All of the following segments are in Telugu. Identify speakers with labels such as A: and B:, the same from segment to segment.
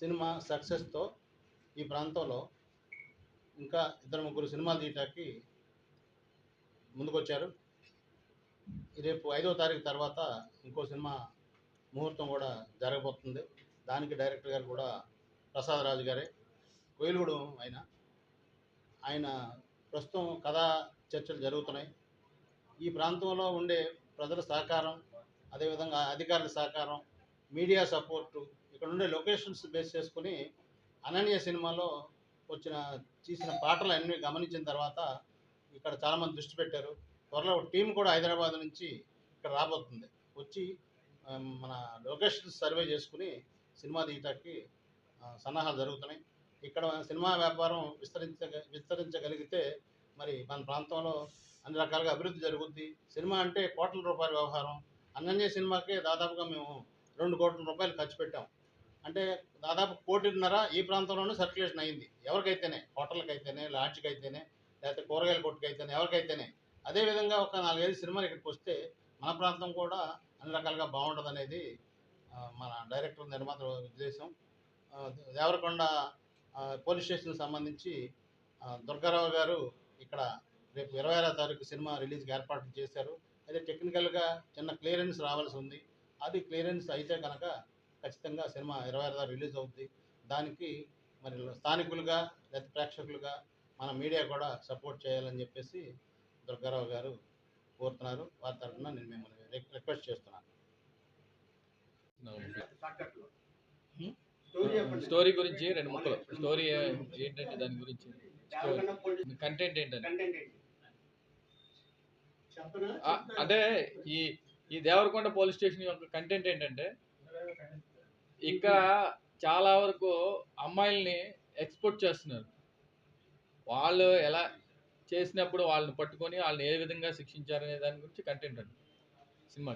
A: సినిమా సక్సెస్తో ఈ ప్రాంతంలో ఇంకా ఇద్దరు ముగ్గురు సినిమాలు తీయటానికి ముందుకొచ్చారు. రేపు ఐదో తారీఖు తర్వాత ఇంకో సినిమా ముహూర్తం కూడా జరగబోతుంది. దానికి డైరెక్టర్ గారు కూడా ప్రసాద్ రాజు గారే. కోయిలుగూడు ఆయన. ఆయన ప్రస్తుతం కథా చర్చలు జరుగుతున్నాయి. ఈ ప్రాంతంలో ఉండే ప్రజల సహకారం అదేవిధంగా అధికారుల సహకారం మీడియా సపోర్టు ఇక్కడ ఉండే లొకేషన్స్ బేస్ చేసుకుని అనన్య సినిమాలో వచ్చిన తీసిన పాటలు అన్నీ గమనించిన తర్వాత ఇక్కడ చాలామంది దృష్టి పెట్టారు. త్వరలో ఒక టీం కూడా హైదరాబాద్ నుంచి ఇక్కడ రాబోతుంది. వచ్చి మన లొకేషన్స్ సర్వే చేసుకుని సినిమా తీయటానికి సన్నాహాలు జరుగుతున్నాయి. ఇక్కడ సినిమా వ్యాపారం విస్తరించ విస్తరించగలిగితే మరి మన ప్రాంతంలో అన్ని రకాలుగా అభివృద్ధి జరుగుద్ది. సినిమా అంటే కోట్ల రూపాయల వ్యవహారం. అనన్య సినిమాకే దాదాపుగా మేము రెండు కోట్ల రూపాయలు ఖర్చు పెట్టాం. అంటే దాదాపు కోటిన్నర ఈ ప్రాంతంలోనే సర్క్యులేషన్ అయింది. ఎవరికైతేనే? హోటల్కి అయితేనే లాడ్జ్కి అయితేనే లేకపోతే కూరగాయల కొట్టుకైతేనే? అయితేనే ఎవరికైతేనే అదేవిధంగా ఒక నాలుగైదు సినిమాలు ఇక్కడికి వస్తే మన ప్రాంతం కూడా అన్ని రకాలుగా బాగుంటుంది అనేది మన డైరెక్టర్ నిర్మాత ఉద్దేశం. దేవరకొండ పోలీస్ స్టేషన్కి సంబంధించి దుర్గారావు గారు ఇక్కడ రేపు ఇరవై ఆరో తారీఖు సినిమా రిలీజ్కి ఏర్పాటు చేశారు. అయితే టెక్నికల్గా చిన్న క్లియరెన్స్ రావాల్సి ఉంది. అది క్లియరెన్స్ అయితే కనుక ఖచ్చితంగా సినిమా ఇరవై ఆరు రిలీజ్ అవుతుంది దానికి మరి స్థానికులుగా లేదా ప్రేక్షకులుగా మన మీడియా కూడా సపోర్ట్ చేయాలని చెప్పేసి దుర్గారావు గారు కోరుతున్నారు. వారి తరఫున నేను మిమ్మల్ని రిక్- రిక్వెస్ట్ చేస్తున్నాను?
B: స్టోరీ గురించి రెండు ముక్కలు. స్టోరీ ఏంటంటే దాని గురించి? కంటెంట్ ఏంటంటే అంటే ఈ ఈ దేవరకొండ పోలీస్ స్టేషన్ యొక్క కంటెంట్ ఏంటంటే ఇంకా చాలా వరకు అమ్మాయిల్ని ఎక్స్పోర్ట్ చేస్తున్నారు. వాళ్ళు ఎలా చేసినప్పుడు వాళ్ళని పట్టుకొని వాళ్ళని ఏ విధంగా శిక్షించారనే దాని గురించి కంటెంట్ అండి. సినిమా.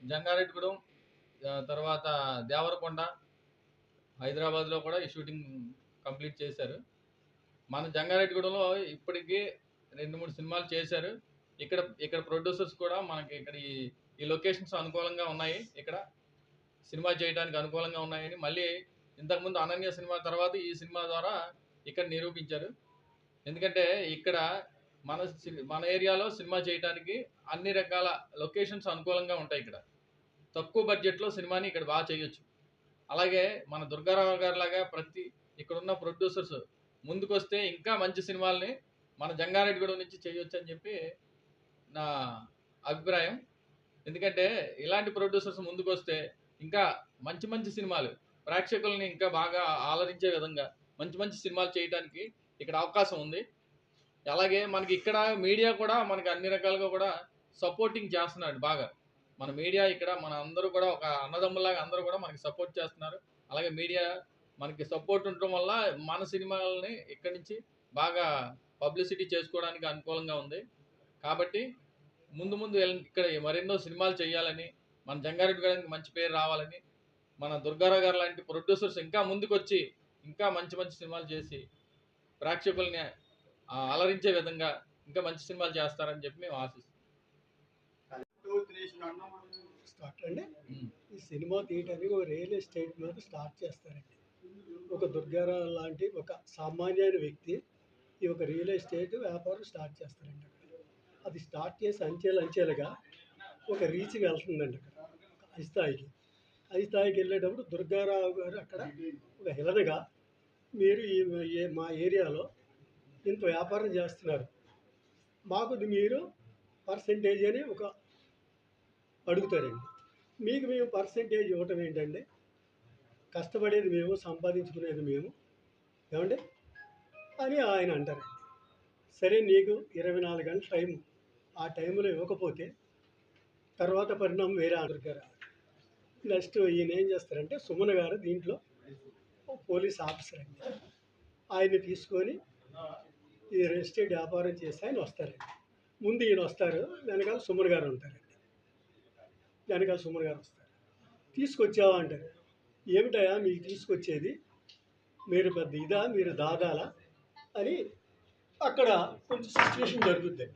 B: జంగారెడ్డిగూడెం తర్వాత దేవరకొండ హైదరాబాద్లో కూడా ఈ షూటింగ్ కంప్లీట్ చేశారు. మన జంగారెడ్డిగూడెంలో ఇప్పటికీ రెండు మూడు సినిమాలు చేశారు. ఇక్కడ ఇక్కడ ప్రొడ్యూసర్స్ కూడా మనకి ఇక్కడ ఈ ఈ లొకేషన్స్ అనుకూలంగా ఉన్నాయి. ఇక్కడ సినిమా చేయడానికి అనుకూలంగా ఉన్నాయని మళ్ళీ ఇంతకుముందు అనన్య సినిమా తర్వాత ఈ సినిమా ద్వారా ఇక్కడ నిరూపించారు. ఎందుకంటే ఇక్కడ మన సి- మన ఏరియాలో సినిమా చేయడానికి అన్ని రకాల లొకేషన్స్ అనుకూలంగా ఉంటాయి ఇక్కడ. తక్కువ బడ్జెట్లో సినిమాని ఇక్కడ బాగా చేయొచ్చు. అలాగే మన దుర్గారావు గారి లాగా ప్రతి ఇక్కడున్న ప్రొడ్యూసర్స్ ముందుకొస్తే ఇంకా మంచి సినిమాల్ని మన జంగారెడ్డిగూడెం నుంచి చేయొచ్చు అని చెప్పి నా అభిప్రాయం. ఎందుకంటే ఇలాంటి ప్రొడ్యూసర్స్ ముందుకొస్తే ఇంకా మంచి మంచి సినిమాలు ప్రేక్షకుల్ని ఇంకా బాగా ఆలరించే విధంగా మంచి మంచి సినిమాలు చేయడానికి ఇక్కడ అవకాశం ఉంది. అలాగే మనకి ఇక్కడ మీడియా కూడా మనకి అన్ని రకాలుగా కూడా సపోర్టింగ్ చేస్తున్నాడు బాగా. మన మీడియా ఇక్కడ మన అందరూ కూడా ఒక అన్నదమ్ములాగా అందరూ కూడా మనకి సపోర్ట్ చేస్తున్నారు. అలాగే మీడియా మనకి సపోర్ట్ ఉండటం వల్ల మన సినిమాలని ఇక్కడి నుంచి బాగా పబ్లిసిటీ చేసుకోవడానికి అనుకూలంగా ఉంది. కాబట్టి ముందు ముందు ఇక్కడ మరెన్నో సినిమాలు చేయాలని మన జంగారెడ్డి గారికి మంచి పేరు రావాలని మన దుర్గారావు గారు లాంటి ప్రొడ్యూసర్స్ ఇంకా ముందుకొచ్చి ఇంకా మంచి మంచి సినిమాలు చేసి ప్రేక్షకుల్ని అలరించే విధంగా ఇంకా మంచి సినిమాలు చేస్తారని చెప్పి మేము ఆశిస్తున్నాం.
C: స్టార్ట్ అండి.
B: ఉమ్.
C: ఈ సినిమా తీయడానికి ఒక రియల్ ఎస్టేట్ మీద స్టార్ట్ చేస్తారండి. ఒక దుర్గారావు లాంటి ఒక సామాన్యమైన వ్యక్తి ఈ ఒక రియల్ ఎస్టేట్ వ్యాపారం స్టార్ట్ చేస్తారండి. అది స్టార్ట్ చేసి అంచెలు అంచెలుగా ఒక రీచ్కి వెళ్తుందండి అక్కడ హై స్థాయికి. హై స్థాయికి వెళ్ళేటప్పుడు దుర్గారావు గారు అక్కడ ఒక హిలనగా మీరు ఈ మా ఏరియాలో ఇంత వ్యాపారం చేస్తున్నారు. మాకు మీరు పర్సంటేజ్ అని ఒక అడుగుతారండి. మీకు మేము పర్సంటేజ్ ఇవ్వటం ఏంటండి కష్టపడేది మేము సంపాదించుకునేది మేము. ఏమండి? అని ఆయన అంటారండి. సరే నీకు ఇరవై నాలుగు గంటల టైం ఆ టైంలో ఇవ్వకపోతే తర్వాత పరిణామం వేరే గారు నెక్స్ట్ ఈయన ఏం చేస్తారంటే సుమన్ గారు దీంట్లో పోలీస్ ఆఫీసర్ అండి. ఆయన్ని తీసుకొని ఈ రియల్ ఎస్టేట్ వ్యాపారం చేసి ఆయన వస్తారండి. ముందు ఈయన వస్తారు వెనకాల సుమన్ గారు ఉంటారండి. వెనకాల సుమన్ గారు వస్తారు. తీసుకొచ్చావా అంటారు. ఏమిటయా మీకు తీసుకొచ్చేది? మీరు పెద్ద ఇదా మీరు దాదాలా అని అక్కడ కొంచెం సిచ్యువేషన్ జరుగుద్ది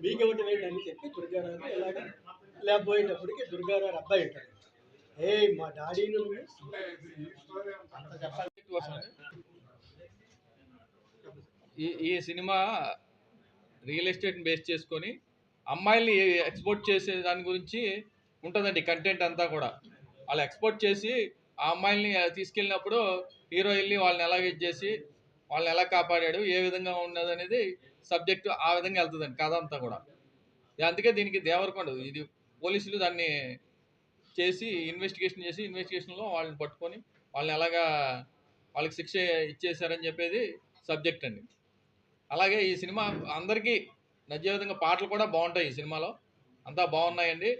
C: మీకు ఇవ్వటం ఏంటని చెప్పి దుర్గారావు ఎలాగ లేకపోయేటప్పటికి దుర్గారావు అబ్బాయి ఉంటాడు. ఏ మా డాడీ నువ్వు?
A: అంత చెప్పాలి.
B: ఈ సినిమా రియల్ ఎస్టేట్ని బేస్ చేసుకొని అమ్మాయిల్ని ఎక్స్పోర్ట్ చేసే దాని గురించి ఉంటుందండి కంటెంట్ అంతా కూడా. వాళ్ళు ఎక్స్పోర్ట్ చేసి ఆ అమ్మాయిల్ని తీసుకెళ్ళినప్పుడు హీరో వెళ్ళి వాళ్ళని ఎలా ఇది చేసి వాళ్ళని ఎలా కాపాడాడు ఏ విధంగా ఉన్నది అనేది సబ్జెక్ట్ ఆ విధంగా వెళ్తుందండి కథ అంతా కూడా. అందుకే దీనికి దేవరకొండ ఇది పోలీసులు దాన్ని చేసి ఇన్వెస్టిగేషన్ చేసి ఇన్వెస్టిగేషన్లో వాళ్ళని పట్టుకొని వాళ్ళని ఎలాగా వాళ్ళకి శిక్ష ఇచ్చేసారని చెప్పేది సబ్జెక్ట్ అండి. అలాగే ఈ సినిమా అందరికీ నచ్చే విధంగా పాటలు కూడా బాగుంటాయి ఈ సినిమాలో. అంతా బాగున్నాయండి.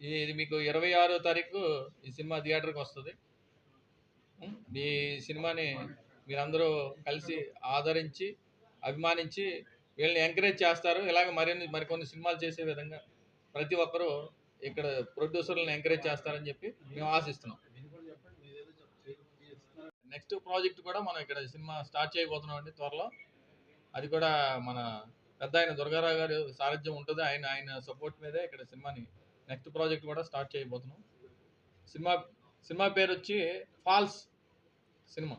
B: ఇది మీకు ఇరవై ఆరో తారీఖు ఈ సినిమా థియేటర్కి వస్తుంది. ఈ సినిమాని మీరందరూ కలిసి ఆదరించి అభిమానించి వీళ్ళని ఎంకరేజ్ చేస్తారు. ఇలాగ మరిన్ని మరికొన్ని సినిమాలు చేసే విధంగా ప్రతి ఒక్కరూ ఇక్కడ ప్రొడ్యూసర్లను ఎంకరేజ్ చేస్తారని చెప్పి మేము ఆశిస్తున్నాం. నెక్స్ట్ ప్రాజెక్ట్ కూడా మనం ఇక్కడ సినిమా స్టార్ట్ చేయబోతున్నాం అండి త్వరలో. అది కూడా మన పెద్ద ఆయన దుర్గారావు గారు సారథ్యం ఉంటుంది. ఆయన ఆయన సపోర్ట్ మీదే ఇక్కడ సినిమాని నెక్స్ట్ ప్రాజెక్ట్ కూడా స్టార్ట్ చేయబోతున్నాం. సినిమా సినిమా పేరు వచ్చి ఫాల్స్ సినిమా.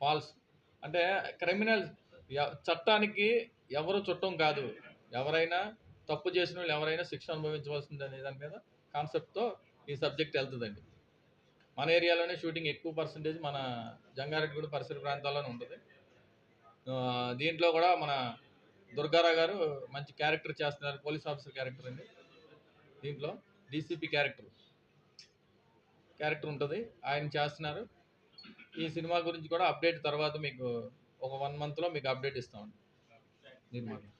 B: ఫాల్స్. అంటే క్రిమినల్ చట్టానికి ఎవరు చుట్టం కాదు. ఎవరైనా తప్పు చేసిన వాళ్ళు ఎవరైనా శిక్ష అనుభవించవలసింది అనే దాని మీద కాన్సెప్ట్తో ఈ సబ్జెక్ట్ వెళ్తుందండి. మన ఏరియాలోనే షూటింగ్ ఎక్కువ పర్సంటేజ్ మన జంగారెడ్డిగూడ పరిసర ప్రాంతాల్లోనే ఉంటుంది. దీంట్లో కూడా మన దుర్గారావు గారు మంచి క్యారెక్టర్ చేస్తున్నారు పోలీస్ ఆఫీసర్ క్యారెక్టర్ అండి. దీంట్లో డీసీపీ క్యారెక్టర్ క్యారెక్టర్ ఉంటుంది. ఆయన చేస్తున్నారు. ఈ సినిమా గురించి కూడా అప్డేట్ తర్వాత మీకు ఒక వన్ మంత్లో మీకు అప్డేట్ ఇస్తామండి. నిర్మాణం